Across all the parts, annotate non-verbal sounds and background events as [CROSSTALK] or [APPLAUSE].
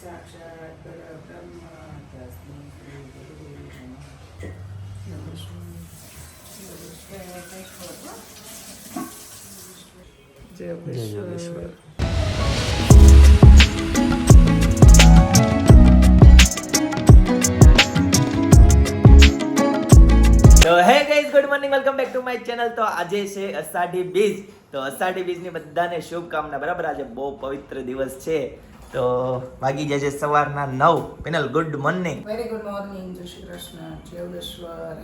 તો હે guys good morning welcome back to my channel તો આજે છે અષાઢી બીજ. તો અષાઢી બીજની બધાને શુભકામના. બરાબર, આજે બહુ પવિત્ર દિવસ છે. તો વાગી જાય છે સવારના નવ. Panel good morning very good morning જય શ્રી કૃષ્ણ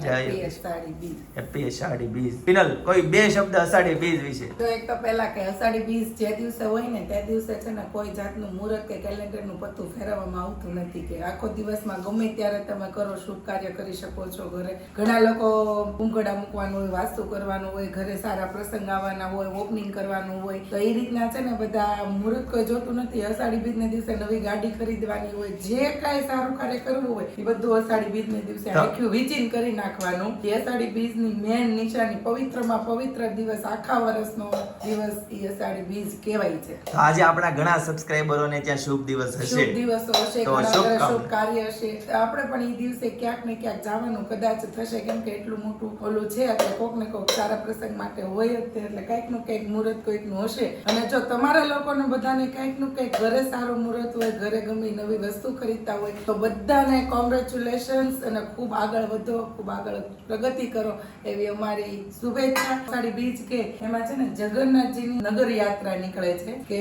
જય હેપી. અષાઢી બીજ. હેપી અષાઢી બીજ. પેનલ કોઈ બે શબ્દ અષાઢી બીજ વિશે? તો એક તો પહેલા કે અષાઢી બીજ જે દિવસે હોય ને તે દિવસે છે ને કોઈ જાતનું મુહૂર્ત કે કેલેન્ડરનું પત્તું ફેરવવામાં આવતું નથી કે આખો દિવસમાં ગમે ત્યારે તમે કરો શુભ કાર્ય કરી શકો છો ઘરે. ઘણા લોકો ઉંઘડા મૂકવાનું હોય વાસ્તુ કરવાનું હોય ઘરે સારા પ્રસંગ આવવાના હોય ઓપનિંગ કરવાનું હોય. તો એ રીતના છે ને બધા મુહૂર્ત કોઈ જોતું નથી. અષાઢી બીજને દિવસે નવી ગાડી ખરીદવાની હોય જે કાંઈ સારું કાર્ય કરવું હોય એ બધું અષાઢી બીજને દિવસે આખું વિચિન કરી નાખવાનું. એ અષાઢી બીજની મેન નિશાની પવિત્રમાં પવિત્ર દિવસ આખા વર્ષનો દિવસ એ અષાઢી બીજ કહેવાય છે. તો આજે આપણા ઘણા સબસ્ક્રાઇબરોને ત્યાં શુભ દિવસ હશે. શુભ દિવસો હશે ઘણા શુભ કાર્ય હશે. આપણે પણ એ દિવસે ક્યાંક ને ક્યાંક જવાનું કદાચ થશે કેમ કે એટલું મોટું ઓલું છે એટલે કોક ને કોક સારા પ્રસંગ માટે હોય જ એટલે કંઈકનું કંઈક મુહૂર્ત કોઈકનું હશે. અને જો તમારા લોકોને બધાને કંઈકનું કંઈક ઘરે સારું મુહૂર્ત હોય ઘરે ગમે નવી વસ્તુ ખરીદતા હોય તો બધાને કોંગ્રેચ્યુલેશન્સ અને ખૂબ આગળ વધો ખૂબ આગળ પ્રગતિ કરો એવી અમારી શુભેચ્છા સાડી બીજ કે એમાં છે ને જગન્નાથજીની નગર યાત્રા નીકળે છે કે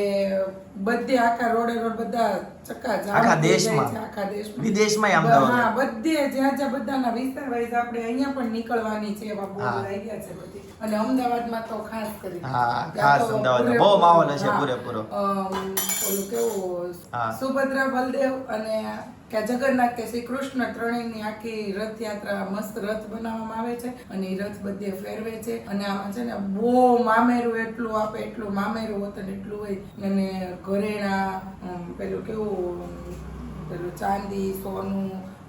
બધે આખા રોડે રોડ બધા ચક્કા આખા દેશમાં. આખા દેશમાં વિદેશમાં અમદાવાદ. હા બધે જ્યાં જ્યાં બધાના વિસ્તાર વાઇઝ આપણે અહીંયા પણ નીકળવાની છે એવા બોર્ડ. આવી ગયા છે બધી અને અમદાવાદમાં તો ખાસ કરી હા, ખાસ અમદાવાદમાં. બહુ માહોલ હશે પૂરેપૂરો. ઓલું કેવું. સુભદ્રા બલદેવ અને કે જગન્નાથ કે શ્રી કૃષ્ણ ત્રણેયની આખી રથયાત્રા મસ્ત રથ બનાવવામાં આવે છે અને એ રથ બધે ફેરવે છે અને આમાં છે ને બહુ મામેરું એટલું આપે એટલું મામેરું વતન એટલું હોય. અને ઘરેણા પેલું કેવું પેલું ચાંદી સોનું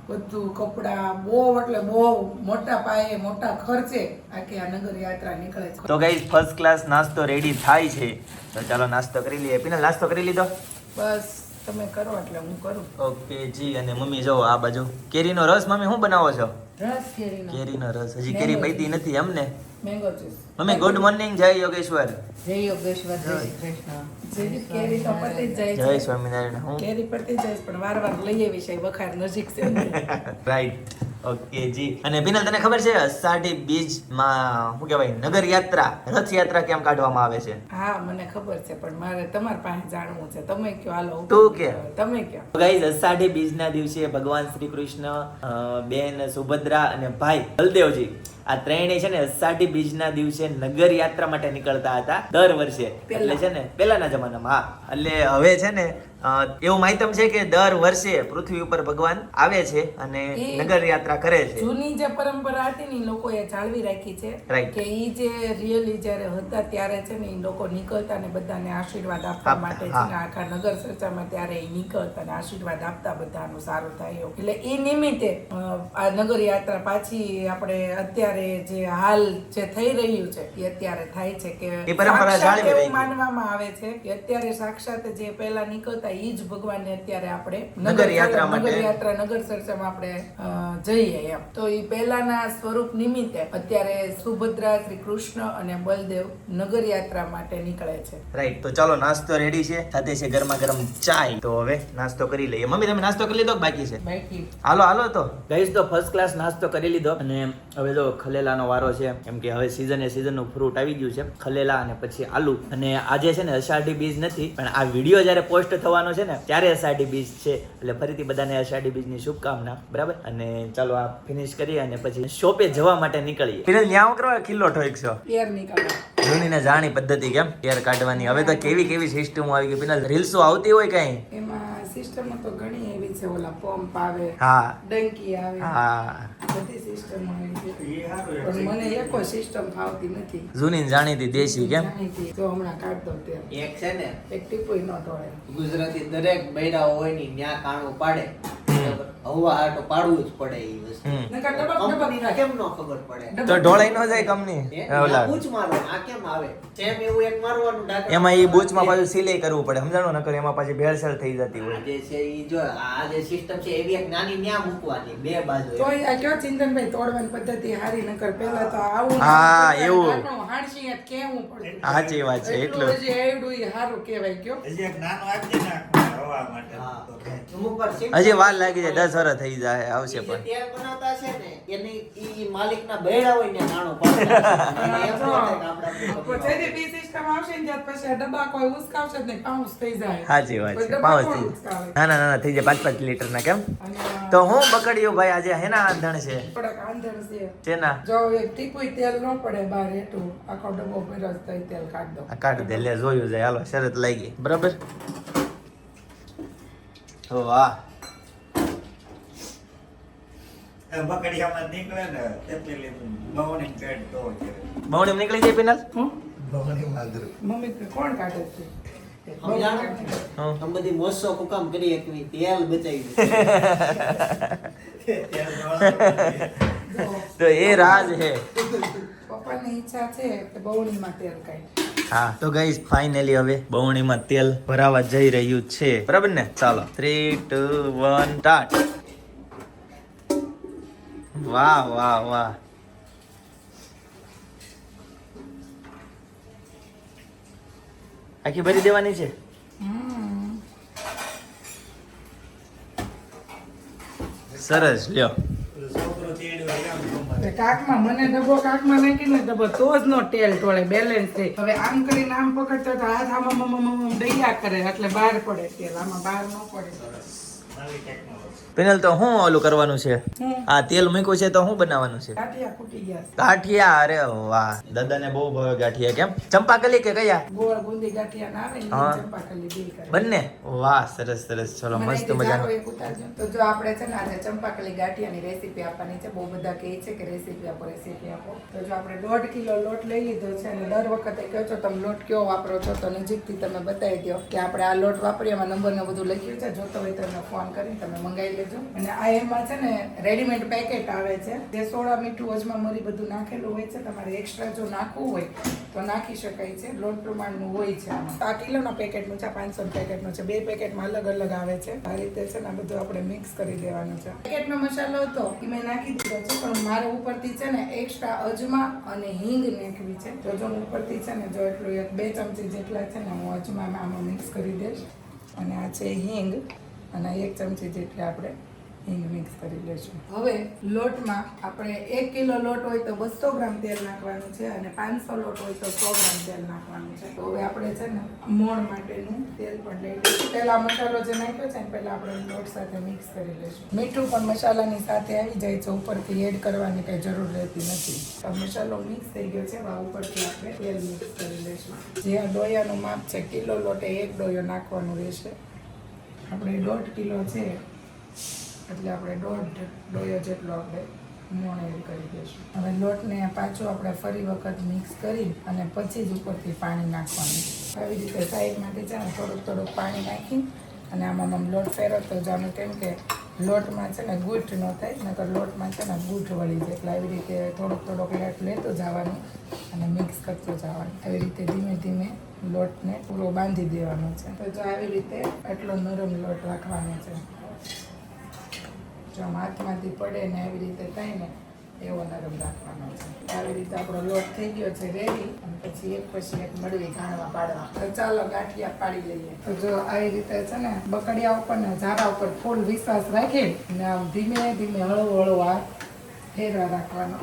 બધું કપડા બહુ એટલે બહુ મોટા પાયે મોટા ખર્ચે આખી આ નગર યાત્રા નીકળે છે. તો ગાઈઝ ફર્સ્ટ ક્લાસ નાસ્તો રેડી થાય છે. તો ચાલો નાસ્તો કરી લઈએ. પીને નાસ્તો કરી લીધો? બસ તમે કરો એટલે હું કરું. ઓકે જી અને મમ્મી જો આ બાજુ. કેરીનો રસ મમ્મી શું બનાવો છો? રસ કેરીનો. કેરીનો રસ. હજી કેરી પૈતી નથી અમને mango juice mummy good morning જય યોગેશ્વર. જય યોગેશ્વર જય કૃષ્ણ. કેરી તો પતી જાય જય સ્વામિનારાયણ હું? કેરી પડતી જાય પણ વાર વાર લઈએ વિષય વખાર નજીક છે રાઈટ [LAUGHS] ઓકે જી. અને બિનલ તને ખબર છે અષાઢી બીજમાં શું કહેવાય નગર યાત્રા રથયાત્રા કેમ કાઢવામાં આવે છે? હા મને ખબર છે પણ મારે તમારી પાસે જાણવું છે. તમે કયો હાલો તું કે. તમે કયો ગાઈઝ અષાઢી બીજના દિવસે ભગવાન શ્રી કૃષ્ણ બેન સુભદ્રા અને ભાઈ બલદેવજી આ ત્રણેય છે ને અષાઢી બીજના દિવસે નગર યાત્રા માટે નીકળતા હતા દર વર્ષે. એટલે છે ને પહેલાના જમાનામાં હા. એટલે હવે છે ને એવું માહિતમ છે કે દર વર્ષે પૃથ્વી ઉપર ભગવાન આવે છે અને નગર યાત્રા કરે છે. જૂની જે પરંપરા હતી ને લોકો લોકોએ જાળવી રાખી છે કે ઈ જે રિયલી જ્યારે હતા ત્યારે છે ને એ લોકો નીકળતા ને બધાને આશીર્વાદ આપવા માટે છે ને આખા નગર ચર્ચામાં ત્યારે એ નીકળતા ને આશીર્વાદ આપતા બધાનું સારું થાય એટલે એ નિમિત્તે આ નગર યાત્રા પાછી આપણે અત્યારે જે હાલ જે થઈ રહ્યું છે એ અત્યારે થાય છે કે સાક્ષાત એવું માનવામાં આવે છે કે અત્યારે સાક્ષાત જે પહેલા નીકળતા એ જ ભગવાનને અત્યારે આપણે નગર યાત્રા નગર યાત્રા નગર સરસમ આપણે જઈએ એમ. તો એ પહેલાના સ્વરૂપ નિમિત્તે અત્યારે સુભદ્રા શ્રી કૃષ્ણ અને બલદેવ નગર યાત્રા માટે નીકળે છે. રાઈટ તો ચાલો નાસ્તો રેડી છે સાથે છે ગરમા ગરમ ચાય. તો હવે નાસ્તો કરી લઈએ. મમ્મી તમે નાસ્તો કરી લીધો બાકી છે? બાકી. હાલો હાલો તો. ગઈશ તો ફર્સ્ટ ક્લાસ નાસ્તો કરી લીધો અને હવે જો ખલેલાનો વારો છે. કેમ કે હવે સિઝન એ સિઝનનું ફ્રૂટ આવી ગયું છે. ખલેલા અને પછી આલુ. અને આજે છે ને અષાઢી બીજ નથી પણ આ વીડિયો જ્યારે પોસ્ટ થવાનો છે ને ત્યારે અષાઢી બીજ છે. એટલે ફરીથી બધાને અષાઢી બીજની શુભકામના. બરાબર? અને ચાલો આ ફિનિશ કરીએ અને પછી શોપે જવા માટે નીકળીએ. ફિર ન્યાવ કરવા કિલ્લો ઠોકશો છો. જૂની ને જાણી પદ્ધતિ કેમ? કેર કાઢવાની. હવે તો કેવી કેવી સિસ્ટમ આવી ગઈ? પેલા રીલ્સો આવતી હોય કઈ? એમાં સિસ્ટમો તો ઘણી છે ઓલા પંપ આવે હા. ડંકી આવે. હા. બધી સિસ્ટમ આવે મને એકો સિસ્ટમ ફાવતી નથી. જૂની જાણીતી દેશી કેમ? તો હમણાં કાઢ દો તે એક છે ને? એક ટીપોય ન તોડે. ગુજરાતી દરેક બૈરા હોયની ન્યા કાણું પાડે. હવા હાટો પાડવું જ પડે એ વસ્તુ. નકર ડબક ડબક કંપનીને થાય. કેમ ન ખબર પડે? તો ઢોળાઈ ન જાય કંપની. ઓલા બૂચ મારો આ કેમ આવે? સેમ એવું એક મારવાનું ઢાંકણ એમાં એ બૂચમાં પાછું સિલાઈ કરવું પડે. સમજાણો? નકર એમાં પાછી ભેળસેળ થઈ જતી હોય. જે છે ઈ જો આ જે સિસ્ટમ છે એવી એક નાની ન્યા મૂકવાની બે બાજુ તોય આ કયો ચિંતનભાઈ તોડવાની પદ્ધતિ હારી નકર પહેલા તો આવું હા, એવું. ઢાંકણું કેવું પડતું સાચી વાત છે, એટલું. હજી આવડું હારું કહેવાય કયો. એક નાનો આપજે ને. આખું માટે. અમુક વાર હજી વાર લાગી જાય દસ વર્ષ થઈ જાય આવશે પણ. તેલ બનાવતા છે ને એની ઈ માલિકના બૈરા હોય ને નાણો [LAUGHS] બી સિસ્ટમ આવશે ને પછી ડબ્બા કોઈ ઉસકાવશે પાઉસ થઈ જાય. સાચી વાત છે પાઉસ થઈ ઉસકાવે? ના ના ના થઈ જાય પાંચ પાંચ લીટર ના કેમ તો હું બકડ્યું ભાઈ આજે હેના આંધણ છે? થોડાક આંધણ છે. તેના જો એક ટીપુય તેલ ન પડે બાર એટલું આખો ડબ્બો ભર્યો તેલ કાઢ દો આ દે લે જોયું જાય. હાલો શરત લાગી. બરાબર? વાહ એ નીકળે ને તે પેલી તો છે. નીકળી જાય પિનલ હું બહુની મમ્મી તો કોણ કાઢે છે સમજાણો? હં. મોસો હુકામ કરી એકવી તેલ બચાવી તેલ વાળા. જો, તો એ રાજ હે પપ્પાની ઈચ્છા છે કે બહુણીમાં તેલ કાઢે હા. તો ગાઈસ ફાઇનલી હવે બહુણીમાં તેલ ભરાવા જઈ રહ્યું છે. બરાબર ને? ચાલો. થ્રી ટુ વન સ્ટાર્ટ વાહ વાહ વાહ. આખી ભરી દેવાની છે? સરસ લ્યો. કાકમાં મને ડબ્બો કાકમાં નાખીને ડબ્બો તો જ નો તેલ ટોળે બેલેન્સ થઈ હવે આમ કરીને આમ પકડતો તો હાથ આમ દૈયા કરે, એટલે બહાર પડે તેલ, આમાં બહાર ન પડે. પેનલ તો શું ઓલું કરવાનું છે? આ તેલ મૂક્યું છે તો શું બનાવવાનું છે? ગાંઠિયા. ગાંઠિયા? અરે વાહ. દાદાને બહુ ભાવે ગાંઠિયા કેમ? ચંપાકલી કે કયા? ગાંઠિયા ના ને બંને? વાહ સરસ સરસ. ચલો મસ્ત મજાનું. તો જો આપણે છે ને આજે ચંપાકલી ગાંઠિયાની રેસીપી આપવાની છે બહુ બધા કહે છે કે રેસીપી આપો રેસીપી આપો. તો જો આપણે દોઢ કિલો લોટ લઈ લીધો છે અને દર વખતે કહો છો તમે લોટ કયો વાપરો છો તો નજીકથી તમે બતાવી દો કે આપણે આ લોટ વાપરીએ એમાં નંબર ને બધું લખ્યું છે. જોતો હોય તો એમને ફોન કરીને તમે મંગાવી લેજો. અને આ એમાં છે ને રેડીમેડ પેકેટ આવે છે. જે સોડા મીઠું અજમા મરી બધું નાખેલું હોય છે, તમારે એક્સ્ટ્રા જો નાખવું હોય તો નાખી શકાય છે. લોટ પ્રમાણનું હોય છે આ કિલોના પેકેટનું છે પાંચસો પેકેટનું છે. બે પેકેટમાં અલગ અલગ આવે છે. આ રીતે છે ને બધું આપણે મિક્સ કરી દેવાનું છે. પેકેટનો મસાલો હતો એ મેં નાખી દીધો છે, પણ મારે ઉપરથી છે ને એક્સ્ટ્રા અજમા અને હિંગ નાખવી છે. તો જો ઉપરથી છે ને જો એટલું એક બે ચમચી જેટલા છે ને હું અજમા આમાં મિક્સ કરી દઈશ. અને આ છે હિંગ. અને એક ચમચી જેટલી આપણે હિંગ મિક્સ કરી લઈશું. હવે લોટમાં આપણે એક કિલો લોટ હોય તો બસો ગ્રામ તેલ નાખવાનું છે અને પાંચસો લોટ હોય તો સો ગ્રામ તેલ નાખવાનું છે. તો હવે આપણે છે ને મોણ માટેનું તેલ પણ લઈ લઈશું. પહેલા મસાલો જે નાખ્યો છે ને પહેલા આપણે લોટ સાથે મિક્સ કરી લઈશું. મીઠું પણ મસાલાની સાથે આવી જાય છે. ઉપરથી એડ કરવાની કઈ જરૂર રહેતી નથી. તો મસાલો મિક્સ થઈ ગયો છે. આ ઉપરથી આપણે તેલ મિક્સ કરી લઈશું. જે આ ડોયાનું માપ છે, કિલો લોટે એક ડોયો નાખવાનું રહેશે. આપણે દોઢ કિલો છે, એટલે આપણે દોઢ ડોયો જેટલો આપણે મોણ એડ કરી દઈશું. હવે લોટને પાછો આપણે ફરી વખત મિક્સ કરી અને પછી જ ઉપરથી પાણી નાખવાનું. આવી રીતે સાઈડમાંથી છે ને થોડુંક થોડુંક પાણી નાખી અને આમાં આમ લોટ ફેરવતો જવાનું કેમ કે લોટમાં છે ને ગૂંઠ ન થાય, નકર લોટમાં છે ને ગૂંઠ વળી જાય. એટલે આવી રીતે થોડોક થોડોક લેટ લેતો જવાનું અને મિક્સ કરતો જવાનું. આવી રીતે ધીમે ધીમે લોટને પૂરો બાંધી દેવાનો છે. તો જો આવી રીતે એટલો નરમ લોટ રાખવાનો છે. જો હાથમાંથી પડે ને આવી રીતે થાય ને, એવો નરમ રાખવાનો છે. આવી રીતે આપણો લોટ થઈ ગયો છે રેડી અને પછી એક પછી એક મળવી ગાણવા પાડવા. તો ચાલો ગાંઠિયા પાડી લઈએ. તો જો આવી રીતે છે ને, બકડિયા ઉપર ને ઝારા ઉપર ફૂલ વિશ્વાસ રાખી ને આમ ધીમે ધીમે હળવો હળવો આ ફેરવા રાખવાનો.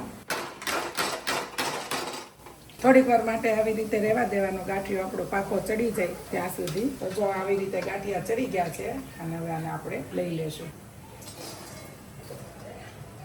થોડીક વાર માટે આવી રીતે રહેવા દેવાનો ગાંઠિયો આપણો પાકો ચડી જાય ત્યાં સુધી. તો જો આવી રીતે ગાંઠિયા ચડી ગયા છે, અને હવે આને આપણે લઈ લેશું.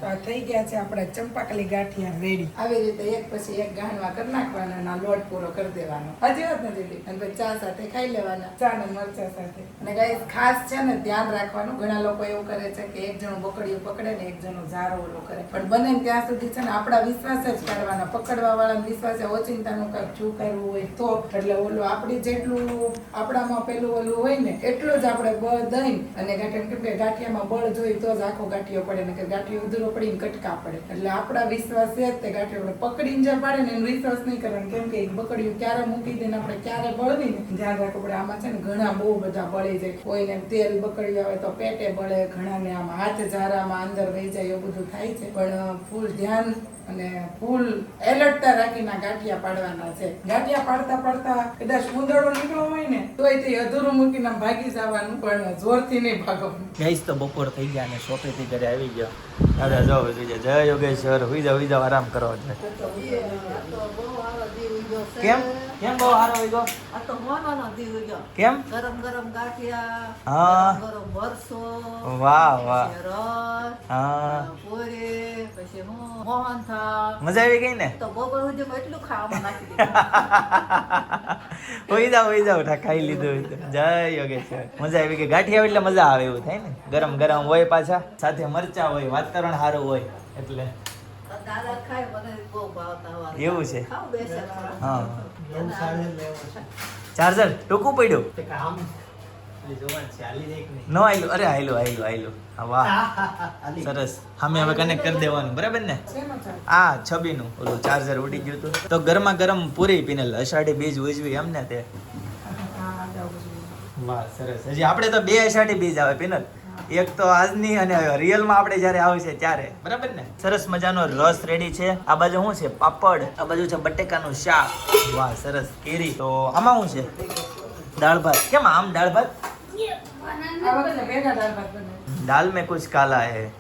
તો આ થઈ ગયા છે આપણા ચંપાકલી ગાંઠિયા રેડી આવી રીતે એક પછી એક ગાંઠવા કરી નાખવાના અને લોટ પૂરો કરી દેવાનો. હજી વાત નથી દીધી અને પછી ચા સાથે ખાઈ લેવાના. ચા ને મરચા સાથે. અને ગાઈસ ખાસ છે ને ધ્યાન રાખવાનું. ઘણા લોકો એવું કરે છે કે એક જણું બકડીયું પકડે ને એક જણો ઝારો ઓલો કરે. પણ બને ત્યાં સુધી છે ને આપણા વિશ્વાસ જ કરવાના પકડવા વાળા વિશ્વાસે ઓચિંતાનું કાંઈક શું કરવું હોય તો. એટલે ઓલું આપણી જેટલું આપણામાં પેલું ઓલું હોય ને એટલું જ આપણે બળ દઈ અને ગાંઠિયા ગાંઠિયામાં બળ જોઈ તો જ આખો ગાંઠિયો પડે. ને કે ગાંઠિયો ઉધરો પડીને કટકા પડે. એટલે આપણા વિશ્વાસ છે તે ગાંઠિયો આપણે પકડીને જે પાડે ને એનો વિશ્વાસ નહીં કરવાનો. કેમ કે એક બકડીયું ક્યારે મૂકી દઈને આપણે ક્યારે બળવી ને? ધ્યાન રાખવું પડે આમાં છે ને ઘણા બહુ બધા બળી જાય. કોઈને તેલ બકડી આવે તો પેટે બળે, ઘણાને આમ હાથ ઝારામાં અંદર વહી જાય, એવું બધું થાય છે. પણ ફૂલ ધ્યાન અને ફૂલ એલર્ટતા રાખીને ગાંઠિયા પાડવાના છે. ગાંઠિયા પાડતા પાડતા કદાચ ઉંદરડો નીકળો હોય ને તોય તે અધૂરું મૂકીને ભાગી જવાનું પણ જોરથી નહીં ભાગો ગઈશ તો બપોર થઈ ગયા અને શોપેથી ઘરે આવી ગયો. દાદા જો જય યોગેશ્વર. હુઈ જાવ હુઈ જાવ આરામ કરો. છે કેમ? કેમ બહુ સારો હોય ગયો આ તો મોનોનો દી ગયો. કેમ? ગરમ ગરમ ગાંઠિયા હા. ગરમ ભરસો વાહ વાહ. રસ હા. પૂરી પછી હું મોહનથાળ મજા આવી ગઈ ને? તો બપોર સુધીમાં એટલું ખાવામાં નાખી [LAUGHS] દીધું. હોઈ જાવ હોઈ જાવ ખાઈ લીધું જય યોગેશ્વર. મજા આવી ગઈ. ગાંઠિયા એટલે મજા આવે એવું થાય ને? ગરમ ગરમ હોય પાછા. સાથે મરચા હોય વાતાવરણ સારું હોય એટલે. એવું છે? હા એવું સારું લેવું છે. ચાર્જર ટૂંકું પડ્યું? નો આયલું અરે આયલું આયલું આયલું વાહ. સરસ. અમે હવે કનેક્ટ કરી દેવાનું બરાબર ને? આ છબીનું. ઓલું ચાર્જર ઉડી ગયું હતું. તો ગરમા ગરમ પૂરી પીનેલ અષાઢી બીજ ઉજવી એમ ને તે? વાહ સરસ. હજી આપણે તો બે અષાઢી બીજ આવે પીનલ. એક તો આજની અને રિયલમાં આપણે જ્યારે આવશે ત્યારે બરાબર ને? સરસ મજાનો રસ રેડી છે. આ બાજુ શું છે? પાપડ. આ બાજુ છે બટેકાનું શાક. વાહ સરસ. કેરી. તો આમાં શું છે? દાળ ભાત. કેમ આમ દાળ ભાત? આ વખતે ભેગા દાળ દાલ મેં કુછ કાલા હે.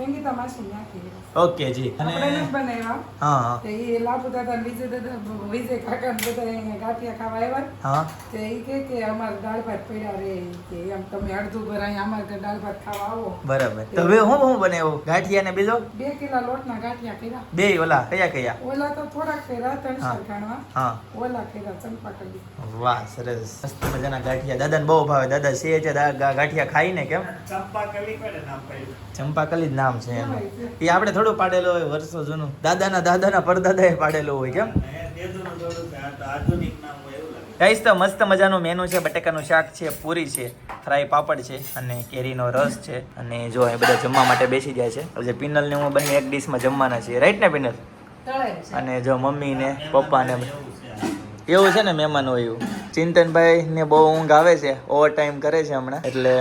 ઓકે જી. અને બનાવ્યા. હા તે એ લાપુતા દાદા ને વિજય દાદા વિજય કાકા ને બધા અહીંયા ગાંઠિયા ખાવા આવ્યા હા. તે એ કે કે અમાર દાળ ભાત પડ્યા રે. કે એમ તમે અડધું ભરાય અમાર ઘરે દાળ ભાત ખાવા આવો. બરાબર. તો હવે હું હું બનાવો? ગાંઠિયા ને બીજો? બે કિલા લોટના ગાંઠિયા કર્યા. બે ઓલા કયા કયા? ઓલા તો થોડાક કર્યા ત્રણ હા. હા. ઓલા કર્યા ચંપા કરી વાહ સરસ. મસ્ત મજાના ગાંઠિયા. દાદાને બહુ ભાવે. દાદા સે છે ગાંઠિયા ખાઈને કેમ? ચંપા કલી પડે નામ પડ્યું ચંપાકલી જ નામ છે એનું. એ આપણે થોડું પાડેલું હોય વર્ષો જૂનું. દાદાના દાદાના પરદાદાએ પાડેલું હોય કેમ? ગાઈસ તો મસ્ત મજાનું મેનુ છે બટેકાનું શાક છે પૂરી છે ફ્રાય પાપડ છે અને કેરીનો રસ છે અને જો એ બધા જમવા માટે બેસી જાય છે. એટલે પિનલ ને હું બંને એક ડીશમાં જમવાના છીએ. રાઈટ ને પિનલ? અને જો મમ્મી ને પપ્પા ને એવું છે ને મહેમાન હોય એવું. ચિંતનભાઈ ને બહુ ઊંઘ આવે છે ઓવર ટાઈમ કરે છે હમણાં. એટલે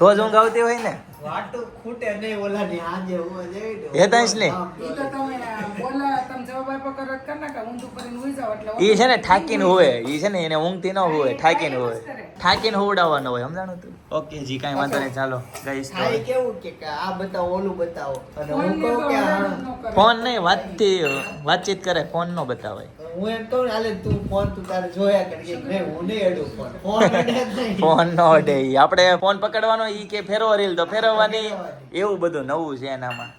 તો જ ઊંઘ આવતી હોય ને? વાટું ખૂટે નહીં ઓલાની આજે હું જઈ દઉં. હેતાંશ ને? ઈ તો તમે બોલા તમે જવાબ આપ્યો કરો કર નાખા ઊંધું કરીને ઉઈ જાવ એટલે એ છે ને ઠાકીને હોય એ છે ને એને ઊંઘતી ન હોય ઠાકીને હોય ઠાકીને હોવડાવવાનો હોય સમજાણું તું? ઓકે જી કાંઈ વાંધો નહીં ચાલો કેવું કે આ બતાવો ઓલું બતાવો. અને હું કહું કે. ફોન નહીં વાતથી વાતચીત કરે ફોન નો બતાવે. હું એમ કહું હાલે તું ફોન તું તારે જોયા કર. કે હું નહીં અડું ફોન. નો અડે. આપણે ફોન પકડવાનો ઈ કે ફેરવો રીલ તો ફેરવવાની. એવું બધું નવું છે એનામાં.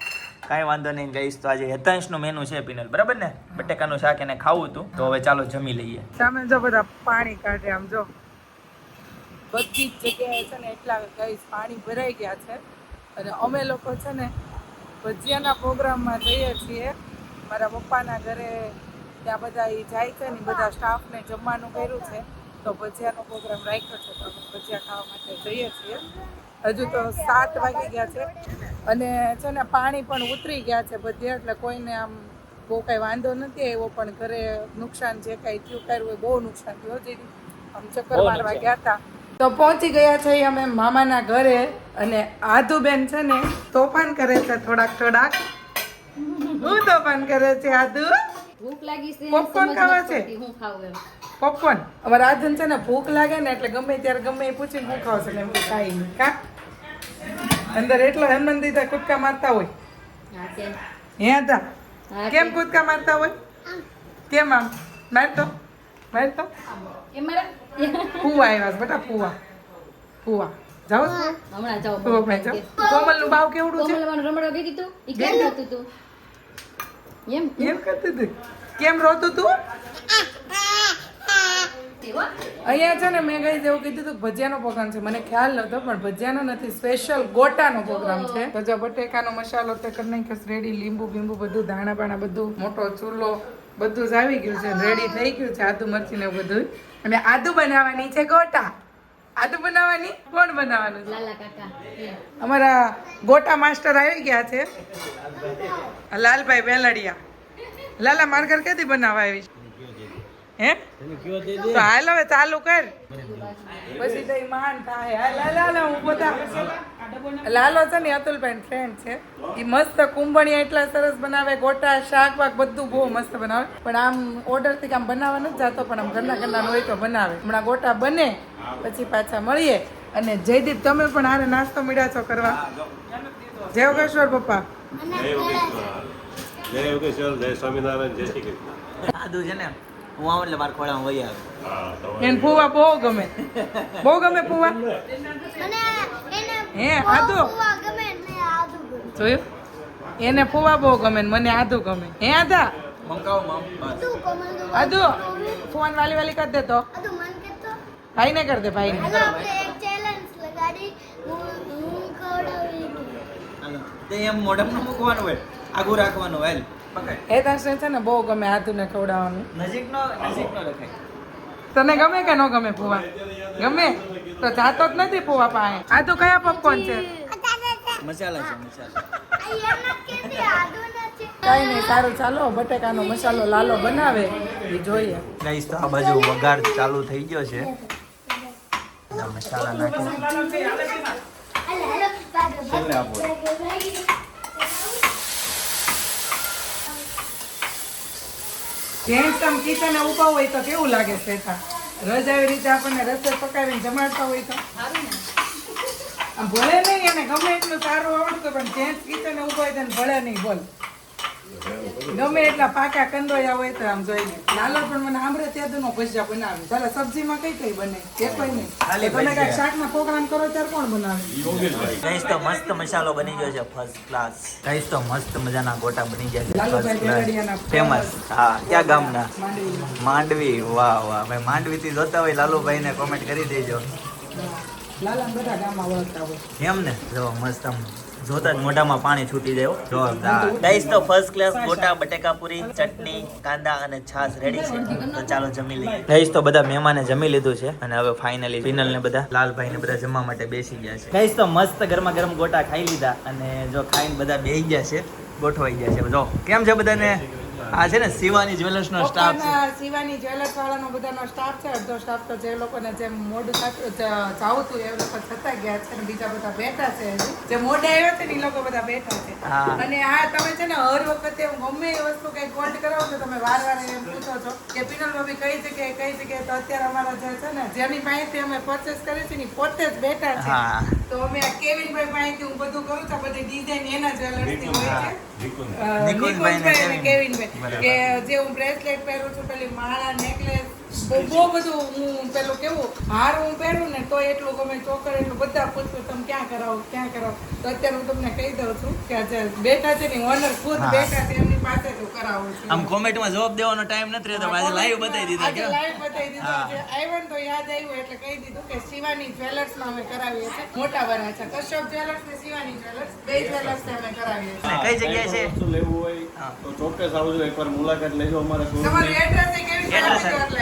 કાંઈ વાંધો નહીં ગઈશ તો આજે હેતાંશનું મેનુ છે પીનલ બરાબર ને? બટેકાનું શાક એને ખાવું હતું. તો હવે ચાલો જમી લઈએ. સામે જો બધા પાણી કાઢે આમ જો. બધી જ જગ્યાએ છે ને એટલા કઈ પાણી ભરાઈ ગયા છે. અને અમે લોકો છે ને ભજીયાના પ્રોગ્રામમાં જઈએ છીએ. મારા પપ્પાના ઘરે ત્યાં બધા એ જાય છે ને બધા સ્ટાફને જમવાનું કર્યું છે. તો ભજીયાનો પ્રોગ્રામ રાખ્યો છે તો ભજીયા ખાવા માટે જઈએ છીએ. હજુ તો સાત વાગી ગયા છે અને છે ને પાણી પણ ઉતરી ગયા છે બધે એટલે કોઈને આમ બહુ કાંઈ વાંધો નથી આવ્યો પણ ઘરે નુકસાન જે કાંઈ થયું કર્યું હોય બહુ નુકસાન થયું હજી આમ ચક્કર મારવા ગયા હતા. તો પહોંચી ગયા છે અમે મામાના ઘરે અને આધુબેન છે ને તોફાન કરે છે થોડાક થોડાક. હું તોફાન કરે છે આધુ? ભૂખ લાગી છે પોપકોર્ન ખાવા છે? હું ખાવું એમ. પોપકોર્ન હવે રાજન છે ને ભૂખ લાગે ને એટલે ગમે ત્યારે ગમે એ પૂછીને ભૂખ આવશે એમ કે કાંઈ નહીં કા? અંદર એટલો હનુમાન દીધા કૂદકા મારતા હોય. હા છે હે હતા કેમ? કૂદકા મારતા હોય? કેમ આમ? મારતો? એ મારા આવ્યા બેટા ફુવા ફુવા જાઓ હમણાં જાઓ તો કોમલનું ભાવ કેવડું છે કોમલવાનું રમડવા ગઈ હતી ઈ કેમ રોતું તું એમ એમ કરતી હતી કેમ રોતું તું અહીંયા છે ને મેં ગઈ જેવું કીધું હતું ભજીયાનો પ્રોગ્રામ છે મને ખ્યાલ નતો પણ ભજીયાનો નથી સ્પેશિયલ ગોટાનો પ્રોગ્રામ છે તો જો બટેકાનો મસાલો તે કરી નાખ્યો રેડી લીંબુ બીંબુ બધું ધાણા બાણા બધું મોટો ચૂલો બધું જ આવી ગયું છે રેડી થઈ ગયું છે આદુ મરચી ને બધું અને આદુ બનાવવાની છે ગોટા. આદુ બનાવવાની? કોણ બનાવવાનું છે. અમારા ગોટા માસ્ટર આવી ગયા છે. લાલભાઈ બેલડિયા લાલા માર્ગર કેથી બનાવવા આવી છે? હે? તો હાલ હવે ચાલુ કર. પછી તો મહાન થાય. હાલ હાલ હું બધા લાલો છે ને અતુલભાઈ ફ્રેન્ડ છે. એ મસ્ત કુંભણિયા એટલા સરસ બનાવે ગોટા શાક વાક બધું બહુ મસ્ત બનાવે. પણ આમ ઓર્ડરથી આમ બનાવવા નથી જતો પણ આમ ઘરના ઘરના હોય તો બનાવે. હમણાં ગોટા બને પછી પાછા મળીએ. અને જયદીપ તમે પણ આને નાસ્તો મળ્યા છો કરવા જય યોગેશ્વર પપ્પા. જય યોગેશ્વર જય યોગેશ્વર જય સ્વામિનારાયણ જય શ્રી કૃષ્ણ. આદુ છે ને હું આવું એટલે મારા ખોળામાં વહી આવે. એને ફૂવા બહુ ગમે. બહુ ગમે ફૂવા? હે આદુ? જોયું? એને ફૂવા બહુ ગમે ને મને આદુ ગમે. હે આદા? મંગાવો મમ. બસ. આદુ? ફોન વાલી વાલી કરી દે તો. ભાઈ ને કરી દે ભાઈ ને એમ મોઢામાં ન મૂકવાનું હોય. આગું રાખવાનું પકડ એ તને છે ને બહુ ગમે આદુ ને ખવડાવવાનું. નજીકનો નજીકનો રખાય. તને ગમે કે ન ગમે ફૂવા ગમે? તો જાતો જ નથી ફૂવા પાસે. તો કયા પોપકોર્ન છે? મસાલા છે મસાલા. કઈ નહીં સારું ચાલો બટેકાનો મસાલો લાલો બનાવે. એ જોઈએ. ગાઈસ તો આ બાજુ વઘાર ચાલુ થઈ ગયો છે. મસાલા નાખી જેન્ટ્સ આમ કિચને ઊભા હોય તો કેવું લાગે શ્વેતા રોજ આવી રીતે આપણને રસોઈ પકાવીને જમાડતા હોય તો? આમ ભલે નહીં એને ગમે એટલું સારું આવડતું પણ જેન્ટ્સ કિચને ઊભા હોય તો ભલે નહીં બોલ. ગમે એટલા પાકા કંદોયા હોય તો આમ જોઈને. લાલો પણ મને આમરે તેદુનો ભજીયા બનાવે. ચાલે સબ્જીમાં કઈ કઈ બને? એ કોઈ નહીં. તમે કાંઈક. શાકના પ્રોગ્રામ કરો ત્યારે કોણ બનાવે? ગાઈસ તો મસ્ત મસાલો બની ગયો છે ફર્સ્ટ ક્લાસ ગાઈસ તો મસ્ત મજાના ગોટા બની ગયા છે લાલુભાઈ બેલડિયાના ફેમસ હા ક્યાં ગામના? માંડવી. વાહ વાહ. ભાઈ માંડવી થી જોતા હોય લાલુભાઈ ને કોમેન્ટ કરી દેજો. લાલા બધા ગામમાં ઓળખતા હોય. એમ ને જો મસ્ત આમ જોતા જ મોઢામાં પાણી છૂટી જાય. જોરદાર. ગાઈસ તો ફર્સ્ટ ક્લાસ ગોટા બટેકાપુરી ચટણી કાંદા અને છાશ રેડી છે. તો ચાલો જમી લઈએ. ગાઈસ તો બધા મહેમાને જમી લીધું છે અને હવે ફાઇનલી ફિનલ ને બધા લાલભાઈ ને બધા જમવા માટે બેસી ગયા છે. ગાઈસ તો મસ્ત ગરમા ગરમ ગોટા ખાઈ લીધા અને જો ખાઈને બધા બેસી ગયા છે ગોઠવાઈ ગયા છે. જો કેમ છે બધાને? આ છે ને શિવાની જ્વેલર્સ નો સ્ટાફ છે. શિવાની જ્વેલર્સ વાળાનો બધાનો સ્ટાફ છે. અડધો સ્ટાફ તો જે લોકોને જેમ મોઢું જાવું હતું એ લોકો થતા ગયા છે અને બીજા બધા બેઠા છે. જે મોઢે આવ્યા છે ને એ લોકો બધા બેઠા છે. અને આ તમે છે ને હર વખતે ગમે એ વસ્તુ કઈ કોલ્ડ કરાવો છો તમે વાર વાર એમ પૂછો છો કે પિનલ ભાભી કઈ જગ્યાએ કઈ જગ્યાએ તો અત્યારે અમારા જે છે ને જેની પાસેથી અમે પરચેસ કરી છે ને પોતે જ બેઠા છે. તો અમે આ કેવિનભાઈ પાસેથી હું બધું કરું છું. બધી ડિઝાઇન એના જ્વેલર્સની હોય છે. નિકુંજભાઈ અને કેવિનભાઈ. કે જે હું બ્રેસલેટ પહેરું છું પેલી માળા નેકલેસ બહુ બધું હું પેલું કેવું હાર હું પહેરું ને તો એટલું ગમે ચોકર એટલું બધા પૂછવું તમે ક્યાં કરાવો ક્યાં કરાવો? તો અત્યારે હું તમને કહી દઉં છું કે આજે બેઠા છે ને ઓનર ખુદ બેઠા છે છું આમ કોમેન્ટમાં જવાબ દેવાનો ટાઈમ નથી રહેતો આજે લાઈવ બતાવી દીધા આજે કે live બતાવી દીધો. છે. આવ્યા તો યાદ આવ્યું એટલે કહી દીધું કે શિવાની જ્વેલર્સમાં અમે કરાવીએ છીએ મોટા વરા છે કશ્યપ જ્વેલર્સ ને શિવાની જ્વેલર્સ બે જ્વેલર્સ અમે કરાવીએ છીએ કઈ જગ્યાએ છે લેવું હોય. તો ચોક્કસ આવજો એકવાર મુલાકાત લેજો અમારા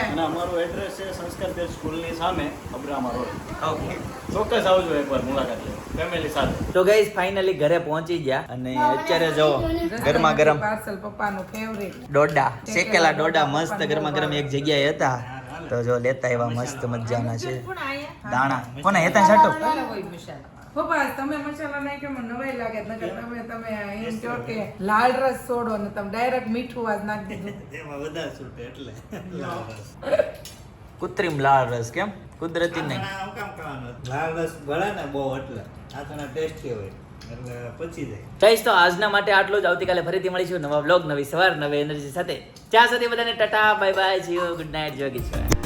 અને અમારું એડ્રેસ છે સંસ્કાર તેજ સ્કૂલની સામે અબ્રામા રોડ. ચોક્કસ આવજો એકવાર મુલાકાત લેજો ફેમિલી સાથે. તો ગઈસ ફાઇનલી ઘરે પહોંચી ગયા અને અત્યારે જો ગરમા ગરમ પાર્સલ પપ્પાનું ફેવરેટ ડોડા. શેકેલા ડોડા મસ્ત ગરમા ગરમ એક જગ્યાએ હતા. તો જો લેતા એવા મસ્ત મજાના છે. દાણા. કોને હેતા? છાટો પપ્પા તમે મસાલા નાખ્યો મને નવાઈ લાગે નકર તમે તમે એમ કહો કે લાલ રસ છોડો ને તમે ડાયરેક્ટ મીઠું આજ નાખી દીધું. [LAUGHS] એમાં વધારે છૂટે એટલે. કૃત્રિમ લાલ રસ કેમ? કુદરતી નહીં. હું કામ કરવાનું? લાલ રસ ભળે ને બહુ એટલે. આ ટેસ્ટી હોય. એટલે પચી જાય. તો આજના માટે આટલું જ. આવતીકાલે ફરીથી મળીશું નવા બ્લોગ નવી સવાર નવી એનર્જી સાથે. ત્યાં સુધી બધાને ટાટા બાય બાય જીઓ ગુડ નાઇટ જોગી છે